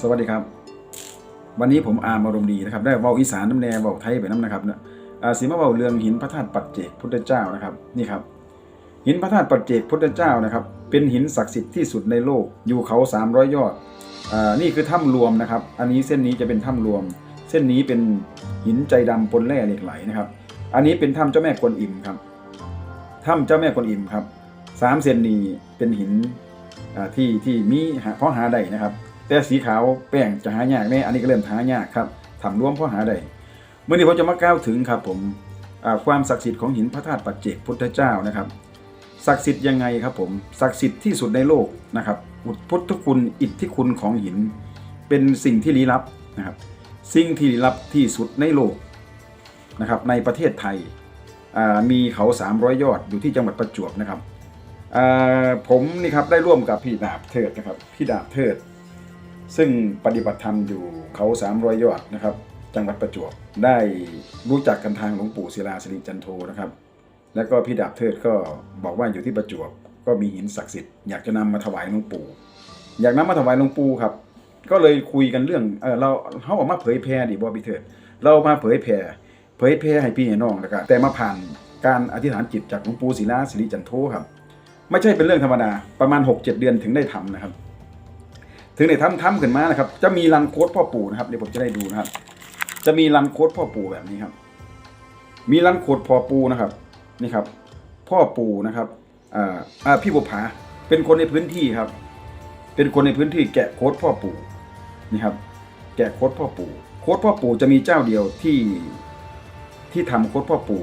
สวัสดีครับ วันนี้ผมอาร์มอารมณ์ดีนะครับ ได้เว้าอีสานน้ำแน่เว้าไทยไปน้ำนะครับเนี่ยสีมาเว้าเรื่องหินพระธาตุปัจเจกพุทธเจ้านะครับนี่ครับ หินพระธาตุปัจเจกพุทธเจ้านะครับ เป็นหินศักดิ์สิทธิ์ที่สุดในโลกอยู่เขา 300 ยอดอนี่คือถ้ำรวมนะครับ อันนี้เส้นนี้จะเป็นถ้ำรวม เส้นนี้เป็นหินใจดำปนแร่เหล็กไหลนะครับ อันนี้เป็นถ้ำเจ้าแม่กวนอิมครับถ้ำเจ้าแม่กวนอิมครับสามเส้นนี้เป็นหินที่ที่มีเพราะหาได้นะครับ แต่สีขาวแป้งจะหายากแน่อันนี้ก็เริ่มหายากครับทำร่วมเพราะหาได้เมื่อนี้ผมจะมากล่าวถึงครับผมความศักดิ์สิทธิ์ของหินพระธาตุปัจเจกพุทธเจ้านะครับศักดิ์สิทธิ์ยังไงครับผมศักดิ์สิทธิ์ที่สุดในโลกนะครับพุทธคุณอิทธิคุณของหิน เป็นสิ่งที่ลี้ลับนะครับสิ่งที่ลี้ลับที่สุดในโลกนะครับในประเทศไทยมีเขา 300 ยอดอยู่ที่จังหวัดประจวบนะครับผมนี่ครับได้ร่วมกับพี่ดาบเทิดนะครับพี่ดาบเทิด ซึ่งปฏิบัติธรรมอยู่เขา300ยอดนะครับ จังหวัดประจวบได้รู้จักกันทางหลวงปู่ศิลาสิริจันโทนะครับ แล้วก็พี่ดาบเทิดก็บอกว่าอยู่ที่ประจวบก็มีหินศักดิ์สิทธิ์อยากจะนำมาถวายหลวงปู่อยากนำมาถวายหลวงปู่ครับ ก็เลยคุยกันเรื่องเออเราเขาออกมาเผยแพร่ดิบ่พี่เทิด เรามาเผยแพร่เผยแพร่ให้พี่ให้น้องแล้วก็แต่มาผ่านการอธิษฐานจิตจากหลวงปู่ศิลาสิริจันโทครับ ไม่ใช่เป็นเรื่องธรรมดาประมาณ 6-7 เดือนถึงได้ทำนะครับ ถึงได้ทำทำขึ้นมานะครับ จะมีรันโคดพ่อปู่นะครับเดี๋ยวผมจะได้ดูนะครับ จะมีรันโคดพ่อปู่แบบนี้ครับ มีรันโคดพ่อปู่นะครับ นี่ครับ พ่อปู่นะครับอ่าอ่าพี่บุภาเป็นคนในพื้นที่ครับ เป็นคนในพื้นที่แกะโคดพ่อปู่นี่ครับ แกะโคดพ่อปู่โคดพ่อปู่จะมีเจ้าเดียวที่ที่ทำโคดพ่อปู่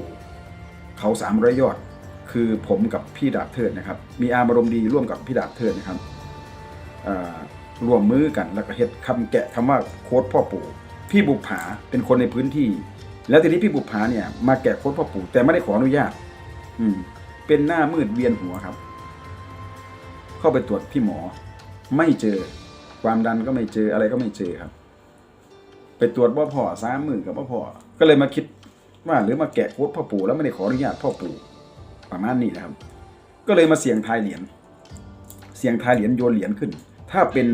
เขาสามร้อยยอดคือผมกับพี่ดาบเทิดนะครับ มีอารมณ์ดีร่วมกับพี่ดาบเทิดนะครับอ่า รวมมือกันแล้วก็เฮ็ดคำแกะคำว่าโค้ดพ่อปู่ พี่บุภาเป็นคนในพื้นที่ แล้วทีนี้พี่บุภาเนี่ยมาแกะโค้ดพ่อปู่ แต่ไม่ได้ขออนุญาต อืม เป็นหน้ามืดเวียนหัวครับ เข้าไปตรวจที่หมอ ไม่เจอ ความดันก็ไม่เจออะไรก็ไม่เจอครับ ไปตรวจว่าพ่อสามหมื่นกับว่าพ่อก็เลยมาคิดว่าหรือมาแกะโค้ดพ่อปู่แล้วไม่ได้ขออนุญาตพ่อปู่ประมาณนี้นะครับ ก็เลยมาเสี่ยงทายเหรียญเสี่ยงทายเหรียญโยนเหรียญขึ้น ถ้าเป็น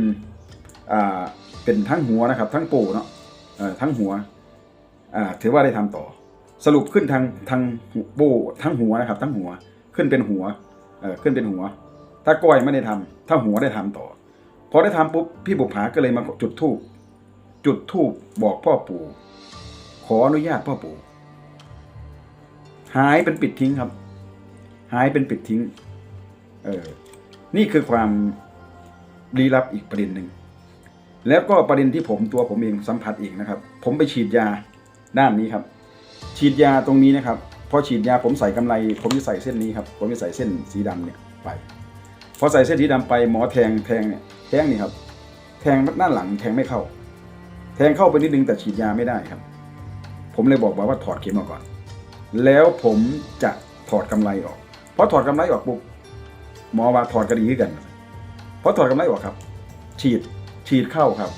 อ่าเป็นทั้งหัวนะครับ ทั้งปู่เนาะเอ่อทั้งหัวอ่าถือว่าได้ทำต่อ สรุปขึ้นทางทางปู่ทั้งหัวนะครับ ทั้งหัวขึ้นเป็นหัวเออขึ้นเป็นหัว ถ้าก้อยไม่ได้ทำถ้าหัวได้ทำต่อพอได้ทำปุ๊บพี่บุภาก็เลยมาจุดธูปจุดธูปบอกพ่อปู่ขออนุญาตพ่อปู่หายเป็นปิดทิ้งครับ หายเป็นปิดทิ้ง เออ นี่คือความ ลี้ลับอีกประเด็นหนึ่งแล้วก็ประเด็นที่ผมตัวผมเองสัมผัสเองนะครับ ผมไปฉีดยาด้านนี้ครับ ฉีดยาตรงนี้นะครับพอฉีดยาผมใส่กำไร ผมจะใส่เส้นนี้ครับผมจะใส่เส้นสีดำเนี่ยไปพอใส่เส้นสีดำไปหมอแทงแทงเนี่ยแทงนี่ครับ แทงด้านหลังแทงไม่เข้า แทงเข้าไปนิดนึงแต่ฉีดยาไม่ได้ครับ ผมเลยบอกว่าถอดเข็มออกก่อน แล้วผมจะถอดกำไรออกพอถอดกำไรออกปุ๊บหมอว่าถอดกระดีขึ้นกัน พอถอดกำไรออกครับ ฉีดฉีดเข้าครับ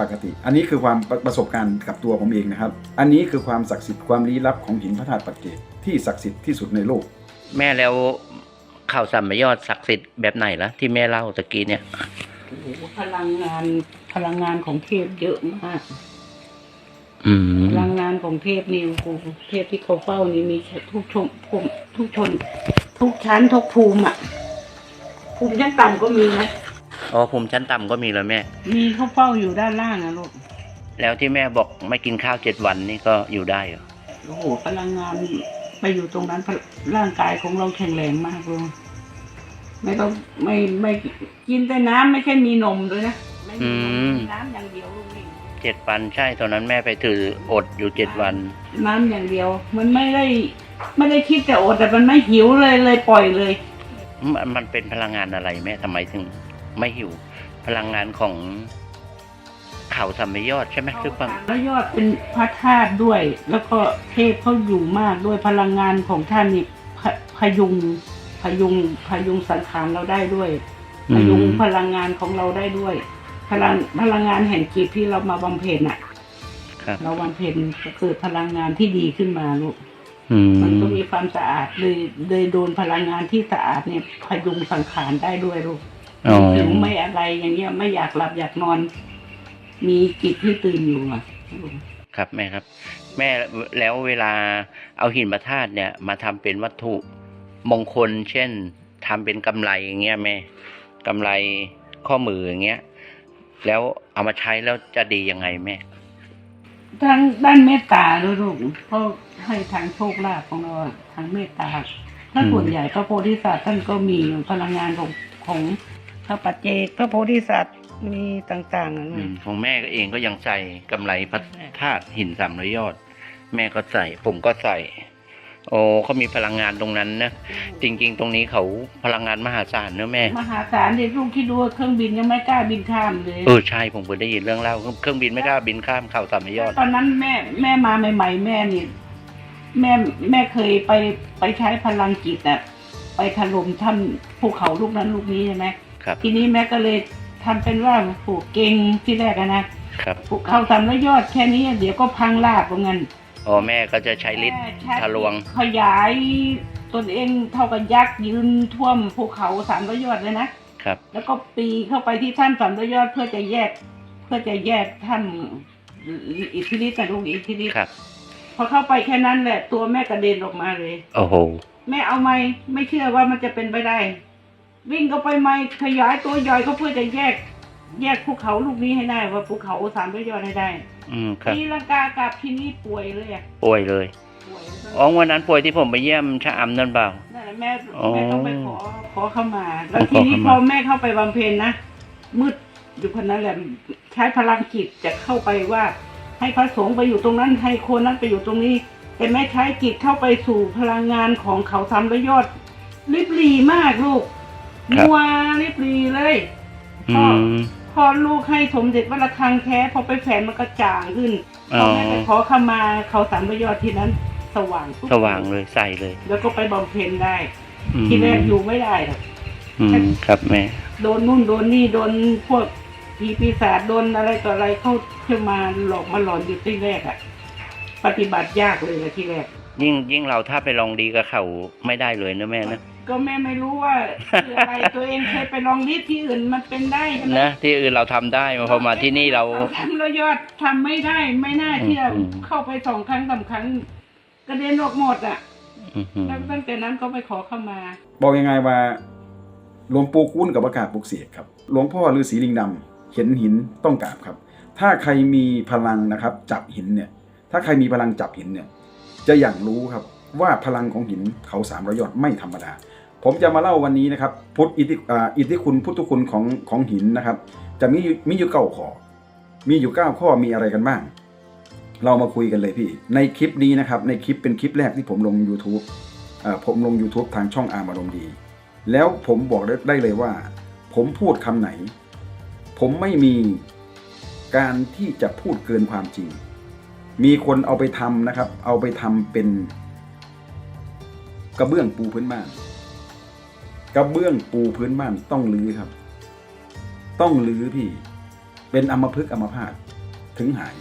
ปกติ อันนี้คือความประประสบการณ์กับตัวผมเองนะครับ อันนี้คือความศักดิ์สิทธิ์ความลี้ลับของหินพระธาตุปัจเจกที่ศักดิ์สิทธิ์ที่สุดในโลก แม่แล้วข่าวสัมมยอดศักดิ์สิทธิ์แบบไหนล่ะที่แม่เล่าตะกี้เนี่ย โอ้โหพลังงานพลังงานของเทพเยอะมาก อืมพลังงานของเทพนี่โอ้โหเทพที่เขาเฝ้านี่มีทุกชมภูมิทุกชนทุกชั้นทุกภูมิอะ ภูมิชั้นต่ำก็มีนะ อ๋อภูมิชั้นต่ำก็มีแล้วแม่ มีเขาเฝ้าอยู่ด้านล่างนะลูก แล้วที่แม่บอกไม่กินข้าวเจ็ดวันนี่ก็อยู่ได้เหรอโอ้โหพลังงานไปอยู่ตรงนั้นพลร่างกายของเราแข็งแรงมากเลยไม่ต้องไม่ไม่กินแต่น้ำไม่ใช่มีนมด้วยนะไม่มีนมมีน้ำอย่างเดียวลูกนี่เจ็ดวันใช่ตอนนั้นแม่ไปถืออดอยู่เจ็ดวัน น้ำอย่างเดียว มันไม่ได้ไม่ได้คิดแต่อดแต่มันไม่หิวเลยเลยปล่อยเลย มันมันเป็นพลังงานอะไรแม่ทำไมถึงไม่หิว พลังงานของเขาสัมมยอดใช่ไหมหรือเปล่าแล้วยอดเป็นพระธาตุด้วย แล้วก็เทพเขาอยู่มากด้วยพลังงานของท่านนี่พะพยุงพยุงพยุงสังขารเราได้ด้วย พยุงพลังงานของเราได้ด้วย พลังพลังงานแห่งจิตที่เรามาบำเพ็ญอะครับเราบำเพ็ญจะเกิดพลังงานที่ดีขึ้นมาลูก อืมมันก็มีความสะอาดเลยเลยโดนพลังงานที่สะอาดเนี่ยพยุงสังขารได้ด้วยลูกอ๋อหิวไม่อะไรอย่างเงี้ยไม่อยากหลับอยากนอน มีจิตที่ตื่นอยู่อะครับแม่ครับ แม่แล้วเวลาเอาหินพระธาตุเนี่ย มาทำเป็นวัตถุมงคล เช่นทำเป็นกำไรอย่างเงี้ยแม่กำไรข้อมืออย่างเงี้ย แล้วเอามาใช้แล้วจะดียังไงแม่ ทางด้านเมตตาด้วยลูกเพราะให้ทางโชคลาภของเราอะทางเมตตาถ้าอืมส่วนใหญ่พระโพธิสัตว์ท่านก็มีพลังงานของของพระปัจเจกพระโพธิสัตว์มีต่างๆอะอืลูมกของแม่ก็เองก็ยังใส่กำไรพระธาตุหินสามร้อยยอด แม่ก็ใส่ ผมก็ใส่ โอ้เขามีพลังงานตรงนั้นนะ จริง ๆ ตรงนี้เขาพลังงานมหาศาลเนอะแม่ มหาศาลเด็กลูกคิดดูว่าเครื่องบินยังไม่กล้าบินข้ามเลยเออใช่ผมเคยได้ยินเรื่องเล่าเครื่องบินไม่กล้าบินข้ามเขาสามร้อยยอด ตอนนั้นแม่แม่มาใหม่ ๆ แม่นี่แม่แม่เคยไปไปใช้พลังจิตอะไปถล่มถ้ำภูเขาลูกนั้นลูกนี้ใช่ไหมครับทีนี้แม่ก็เลยทำเป็นว่าโอ้เก่งที่แรกอะนะครับภูเขาสามร้อยยอดแค่นี้เดี๋ยวก็พังราบว่างั้น อ๋อแม่ก็จะใช้ฤทธิ์แม่ใช้ทะลวง ขยายตนเองเท่ากับยักษ์ยืนท่วมภูเขาสามร้อยยอดเลยนะครับ แล้วก็ปีเข้าไปที่ถ้ำสามร้อยยอดเพื่อจะแยก เพื่อจะแยกถ้ำอิทธิฤทธิ์แต่ลูกอิทธิฤทธิ์ครับ พอเข้าไปแค่นั้นแหละ ตัวแม่กระเด็นออกมาเลย โอ้โห แม่เอาไหมไม่เชื่อว่ามันจะเป็นไปได้ วิ่งเข้าไปไหมขยายตัวย่อยก็เพื่อจะแยก แยกภูเขาลูกนี้ให้ได้ว่าภูเขาสามร้อยยอดให้ได้อืมครับตีลังกากลับที่นี่ป่วยเลยอะป่วยเลยป่วยอ๋อวันนั้นป่วยที่ผมไปเยี่ยมชะอำนั่นเปล่า นั่นแหละแม่อ๋อแม่ต้องไปขอขอเข้ามา แล้วขอทีนี้เข้าพมาอแม่เข้าไปบำเพ็ญนะมืดอยู่คนนั้นแหละใช้พลังจิตจะเข้าไปว่า ให้พระสงฆ์ไปอยู่ตรงนั้นให้คนนั้นไปอยู่ตรงนี้ แต่แม่ใช้จิตเข้าไปสู่พลังงานของเขาทำระยอดริบหรีมากลูกครับมัวริบหรีเลยอืม พอลูกให้สมเด็จวัดระฆังแท้พอไปแฝนมันก็จ่างขึ้นพอ๋ออแม่ไปขอเข้ามาเขาสามระยอดที่นั้น สว่างปุ๊บสว่างเลยใส่เลย แล้วก็ไปบำเพ็ญได้อืมที่แรกอยู่ไม่ได้หรอกอืมครับแม่ โดนนู่นโดนนี่โดนพวกผีปีศาจโดนอะไรต่ออะไรเข้าเข้ามาหลอกมาหลอนอยู่ที่แรกอะปฏิบัติยากเลยอะที่แรกยิ่งยิ่งเราถ้าไปลองดีกับเขาไม่ได้เลยนะแม่นะ ก็แม่ไม่รู้ว่าคืออะไรตัวเองเคยไปลองลิดที่อื่นมันเป็นได้ใช่ไหมนะที่อื่นเราทำได้มาพอมาที่นี่เรา ทำแล้วยอดทำไม่ได้ไม่น่าเชื่ออม เข้าไปสองครั้งสามครั้งกระเด็นออกหมดอะอื้อหือแล้วตั้งแต่นั้นก็ไปขอเข้ามา บอกยังไงว่าหลวงปู่คุ้นกับประกาศปลุกเสกครับ หลวงพ่อฤาษีลิงดำเห็นหินต้องกราบครับ ถ้าใครมีพลังนะครับ จับหินเนี่ย ถ้าใครมีพลังจับหินเนี่ย จะอย่างรู้ครับว่าพลังของหินเขาสามร้อยยอดไม่ธรรมดา ผมจะมาเล่าวันนี้นะครับพุทธอิทธิอิทธิคุณพุทธคุณของของหินนะครับ จะมีมีอยู่เก้าข้อ มีอยู่เก้าข้อมีอะไรกันบ้าง เรามาคุยกันเลยพี่ ในคลิปนี้นะครับ ในคลิปเป็นคลิปแรกที่ผมลง YouTube อ่ผมลง YouTube ทางช่องอาร์มารมดี แล้วผมบอกได้ได้เลยว่า ผมพูดคำไหน ผมไม่มีการที่จะพูดเกินความจริง มีคนเอาไปทำนะครับ เอาไปทำเป็นกระเบื้องปูพื้นบ้าน กระเบื้องปูพื้นบ้านต้องรื้อครับ ต้องรื้อพี่ เป็นอมพฤกอมพาตถึงหาย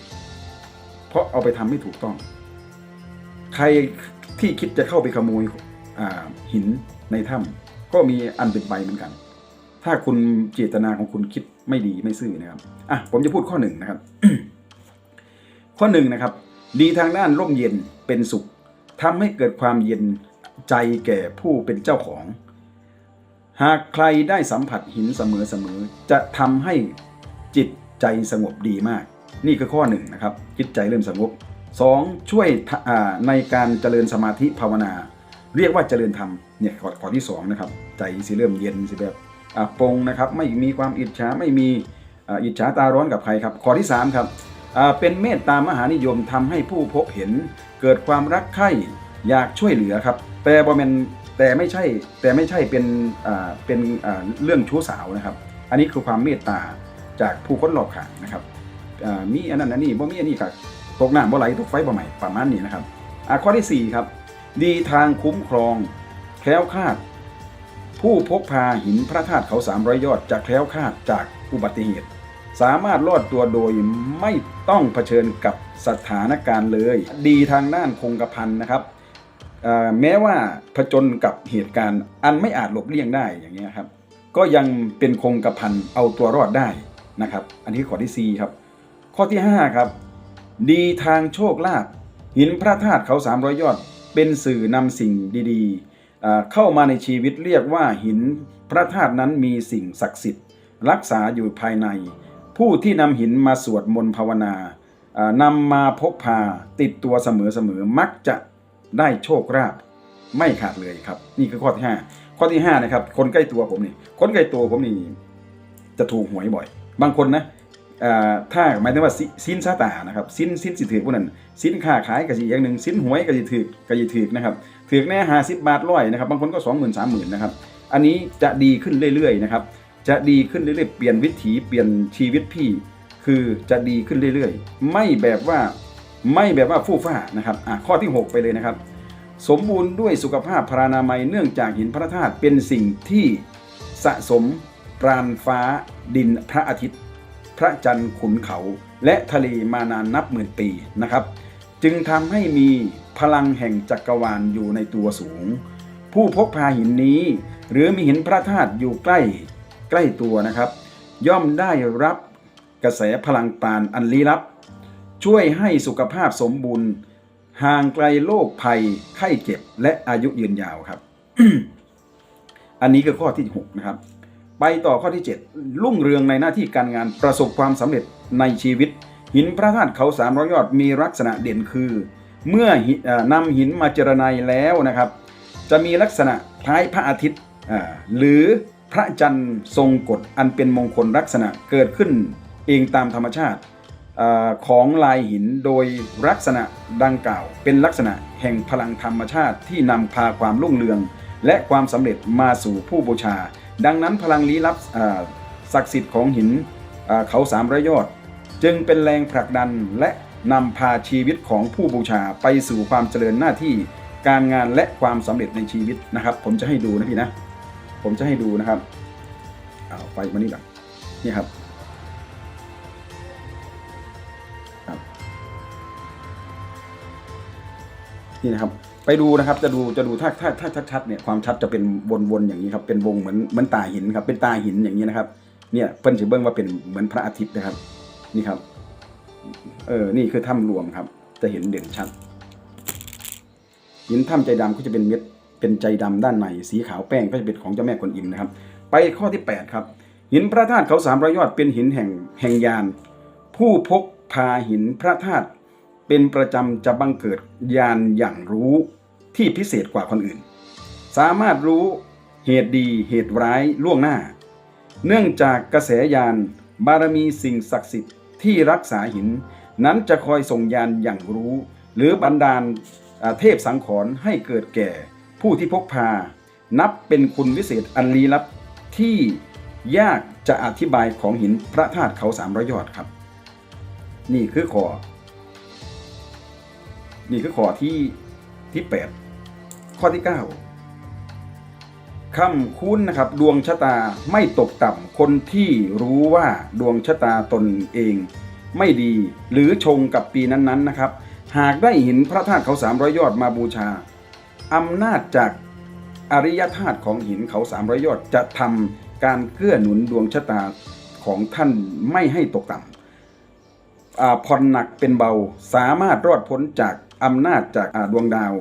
เพราะเอาไปทำไม่ถูกต้อง ใครที่คิดจะเข้าไปขโมยหินในถ้ำก็มีอันเป็นไปเหมือนกัน ถ้าคุณเจตนาของคุณคิดไม่ดีไม่ซื่อนะครับอะผมจะพูดข้อหนึ่งนะครับ ข้อหนึ่งนะครับ ดีทางด้านร่มเย็นเป็นสุขทำให้เกิดความเย็นใจแก่ผู้เป็นเจ้าของ หากใครได้สัมผัสหินเสมอๆจะทำให้จิตใจสงบดีมาก นี่คือข้อหนึ่งนะครับ จิตใจเริ่มสงบสองช่วยในการเจริญสมาธิภาวนา เรียกว่าเจริญธรรมเนี่ยข้อข้อที่สองนะครับใจสิเริ่มเย็นสิแบบปรงนะครับไม่มีความอิจฉาไม่มีอิจฉาตาร้อนกับใครครับข้อที่สามครับเป็นเมตตามหานิยมทำให้ผู้พบเห็น เกิดความรักใคร่อยากช่วยเหลือครับแต่บอมเมน แต่ไม่ใช่แต่ไม่ใช่เป็นเป็นเรื่องชู้สาวนะครับ อันนี้คือความเมตตาจากผู้คนรอบข้างนะครับมีอันนั้นอันนี้บ่มีอันนี้ก็ตกน้ำบ่ไหลตกไฟบ่ไหม้ประมาณนี้นะครับข้อที่สี่ครับ ดีทางคุ้มครองแคล้วคลาด ผู้พกพาหินพระธาตุเขาสามร้อยยอดจะแคล้วคลาดจากอุบัติเหตุ สามารถรอดตัวโดยไม่ต้องเผชิญกับสถานการณ์เลย ดีทางด้านคงกระพันนะครับ แม้ว่าผจญกับเหตุการณ์ อันไม่อาจหลบเลี่ยงได้อย่างเงี้ยครับ ก็ยังเป็นคงกระพันเอาตัวรอดได้นะครับ อันนี้ข้อที่ 4 ครับ ข้อที่ 5 ครับ ดีทางโชคลาภหินพระธาตุเขาสามร้อยยอด เป็นสื่อนำสิ่งดีๆ เข้ามาในชีวิตเรียกว่าหินพระธาตุนั้นมีสิ่งศักดิ์สิทธิ์ รักษาอยู่ภายใน ผู้ที่นำหินมาสวดมนต์ภาวนาอ่านำมาพกพาติดตัวเสมอๆมักจะ ได้โชคลาภไม่ขาดเลยครับ นี่คือข้อที่ 5 ข้อที่5นะครับคนใกล้ตัวผมนี่คนใกล้ตัวผมนี่จะถูกหวยบ่อย บางคนนะถ้าหมายถึงว่าสินซาตานะครับสินสินสิถือพวกนั้นสินค้าขายก็สิอย่างหนึ่งสินหวยก็สิถือก็สิถือนะครับถือแน่หาสิบบาทร้อยนะครับบางคนก็สองหมื่นสามหมื่นนะครับอันนี้จะดีขึ้นเรื่อยๆนะครับจะดีขึ้นเรื่อยๆเปลี่ยนวิถีเปลี่ยนชีวิตพี่ คือจะดีขึ้นเรื่อยๆ ไม่แบบว่า ไม่แบบว่าฟู่ฟ้านะครับอะข้อที่ 6 ไปเลยนะครับ สมบูรณ์ด้วยสุขภาพพรานามัยเนื่องจากหินพระธาตุเป็นสิ่งที่สะสมปราณฟ้าดินพระอาทิตย์ พระจันทร์ขุนเขา และทะเลมานานนับหมื่นปีนะครับ จึงทำให้มีพลังแห่งจักรวาลอยู่ในตัวสูง ผู้พกพาหินนี้ หรือมีหินพระธาตุอยู่ใกล้ใกล้ตัวนะครับ ย่อมได้รับกระแสพลังปาณอันลี้ลับ ช่วยให้สุขภาพสมบูรณ์ ห่างไกลโรคภัยไข้เจ็บและอายุยืนยาวครับ อันนี้คือข้อที่ 6 นะครับ ไปต่อข้อที่ 7 รุ่งเรืองในหน้าที่การงานประสบความสำเร็จในชีวิต หินพระธาตุเขาสามร้อยยอดมีลักษณะเด่นคือ เมื่อนำหินมาเจรไนแล้วนะครับ จะมีลักษณะคล้ายพระอาทิตย์หรือพระจันทร์ทรงกฎอันเป็นมงคลลักษณะเกิดขึ้นเองตามธรรมชาติ ของลายหินโดยลักษณะดังกล่าว เป็นลักษณะแห่งพลังธรรมชาติที่นำพาความรุ่งเรือง และความสำเร็จมาสู่ผู้บูชา ดังนั้นพลังลี้ลับศักดิ์สิทธิ์ของหินเขาสามร้อยอด จึงเป็นแรงผลักดันและนำพาชีวิตของผู้บูชาไปสู่ความเจริญหน้าที่การงานและความสำเร็จในชีวิตนะครับ ผมจะให้ดูนะพี่นะ ผมจะให้ดูนะครับเอาไฟมานี่ก่อนนี่ครับ นี่นะครับ ไปดูนะครับจะดูจะดูถ้าถ้าถ้าชัดๆเนี่ยความชัดจะเป็นวนๆอย่างนี้ครับเป็นวงเหมือนเหมือนตาหินครับเป็นตาหินอย่างนี้นะครับเนี่ยเพิ่นจะเบิ้งว่าเป็นเหมือนพระอาทิตย์นะครับ นี่ครับเออนี่คือถ้ำรวมครับ จะเห็นเด่นชัดหินถ้ำใจดำก็จะเป็นเม็ดเป็นใจดำด้านในสีขาวแป้งก็จะเป็นของเจ้าแม่กวนอิมนะครับ ไปข้อที่ 8 ครับหินพระธาตุเขาสามร้อยยอดเป็นหินแห่งแห่งยาน ผู้พกพาหินพระธาตุ เป็นประจำจะบังเกิดยานอย่างรู้ที่พิเศษกว่าคนอื่น สามารถรู้เหตุดีเหตุร้ายล่วงหน้า เนื่องจากกระแสยานบารมีสิ่งศักดิ์สิทธิ์ที่รักษาหิน นั้นจะคอยส่งยานอย่างรู้ หรือบันดาลเทพสังขรให้เกิดแก่ผู้ที่พกพา นับเป็นคุณวิเศษอันลี้ลับที่ยากจะอธิบายของหินพระธาตุเขาสามร้อยยอดครับ นี่คือขอ นี่คือข้อที่ที่8ข้อที่9คำคุ้นนะครับ ดวงชะตาไม่ตกต่ำคนที่รู้ว่าดวงชะตาตนเอง ไม่ดีหรือชงกับปีนั้นๆนะครับ หากได้ห็นพระธาตุเขาสามร้อยยอดมาบูชาอำนาจจากอริยธาตุของหินเขาสามร้อยยอดจะทำการเกื้อหนุนดวงชะตาของท่านไม่ให้ตกต่ำผ่อนหนักเป็นเบาสามารถรอดพ้นจาก อำนาจจากดวงดาว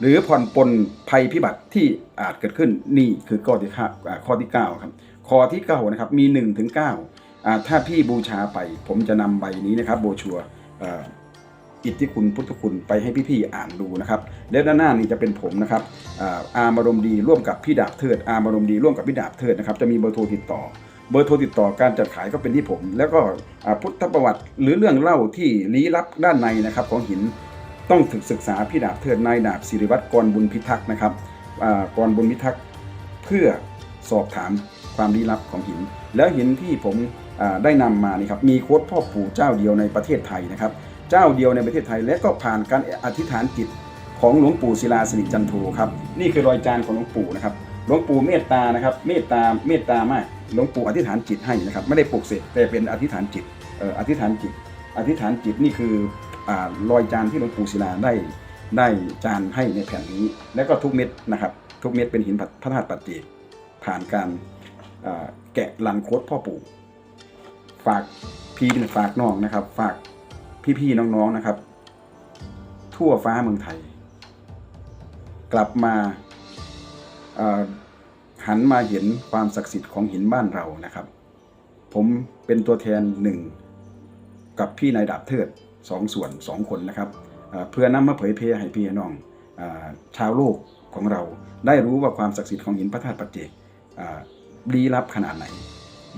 หรือผ่อนปลนภัยพิบัติที่อาจเกิดขึ้นนี่คือข้อที่ข้อที่9ครับข้อที่9นะครับมี1ถึง9อ่าถ้าพี่บูชาไป ผมจะนำใบนี้นะครับโบชัวอิทธิคุณพุทธคุณไปให้พี่ๆอ่านดูนะครับแล้วด้านหน้านี่จะเป็นผมนะครับอาอาร์มารมดีร่วมกับพี่ดาบเทิดอาร์มารมดีร่วมกับพี่ดาบเทิดนะครับจะมีเบอร์โทรติดต่อ เบอร์โทรติดต่อการจัดขายก็เป็นที่ผม แล้วก็พุทธประวัติหรือเรื่องเล่าที่ลี้ลับด้านในนะครับของหิน ต้องถึกศึกษาพี่ดาบเทิดนายดาบศิริวัตรกรบุญพิทักษ์นะครับกรบุญพิทักษ์เพื่อสอบถามความลี้ลับของหิน แล้วหินที่ผมได้นำมานี่ครับมีโค้ดพ่อปู่เจ้าเดียวในประเทศไทยนะครับ เจ้าเดียวในประเทศไทยและก็ผ่านการอธิษฐานจิตของหลวงปู่ศิลาสนิทจันโทครับนี่คือรอยจานของหลวงปู่นะครับหลวงปู่เมตตานะครับเมตตาเมตตามากหลวงปู่อธิษฐานจิตให้นะครับไม่ได้ปลุกเสกแต่เป็นอธิษฐานจิตอธิษฐานจิต อธิษฐานจิตนี่คือ รอยจานที่หลวงปู่ศิลาได้ได้จานให้ในแผ่นนี้ แล้วก็ทุกเม็ดนะครับ ทุกเม็ดเป็นหินพระธาตุปัจเจกผ่านการแกะลันโคดพ่อปู่ฝากพี่เป็นฝากน้องนะครับ ฝากพี่ๆน้องๆนะครับ ทั่วฟ้าเมืองไทย กลับมาหันมาเห็นความศักดิ์สิทธิ์ของหินบ้านเรานะครับ ผมเป็นตัวแทนหนึ่งกับพี่นายดาบเทิด สองส่วนสองคนนะครับเพื่อนำมาเผยแพร่ให้พี่น้องอชาวโลกของเราได้รู้ว่าความศักดิ์สิทธิ์ของหินพระธาตุปัจเจกเอ่อลี้ลับขนาดไหน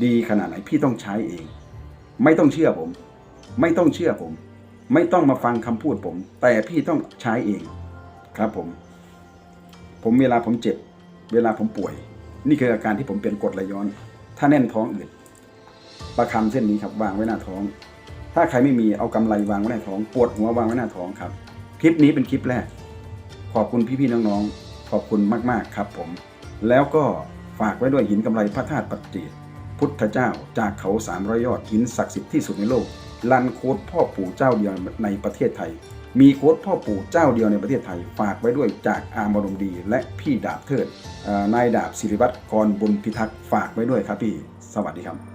ดีขนาดไหนพี่ต้องใช้เอง ไม่ต้องเชื่อผม ไม่ต้องเชื่อผม ไม่ต้องมาฟังคำพูดผม แต่พี่ต้องใช้เองครับผม ผมเวลาผมเจ็บ เวลาผมป่วย นี่คืออาการที่ผมเป็นกรดไหลย้อน ถ้าแน่นท้องอืดประคำเส้นนี้ครับวางไว้หน้าท้อง ถ้าใครไม่มีเอากำไรวางไว้หน้าท้องปวดหัววางไว้หน้าท้องครับ คลิปนี้เป็นคลิปแรก ขอบคุณพี่ๆน้องๆ ขอบคุณมากๆครับผม แล้วก็ฝากไว้ด้วยหินกำไรพระธาตุปัจเจกพุทธเจ้าจากเขาสามร้อยยอดหินศักดิ์สิทธิ์ที่สุดในโลกลันโคดพ่อปู่เจ้าเดียวในประเทศไทย มีโค้ดพ่อปู่เจ้าเดียวในประเทศไทย ฝากไว้ด้วยจากอามรมณดีและพี่ดาบเทิดนายดาบศิริวัตรกรบุญพิทักษ์ฝากไว้ด้วยครับพี่ สวัสดีครับ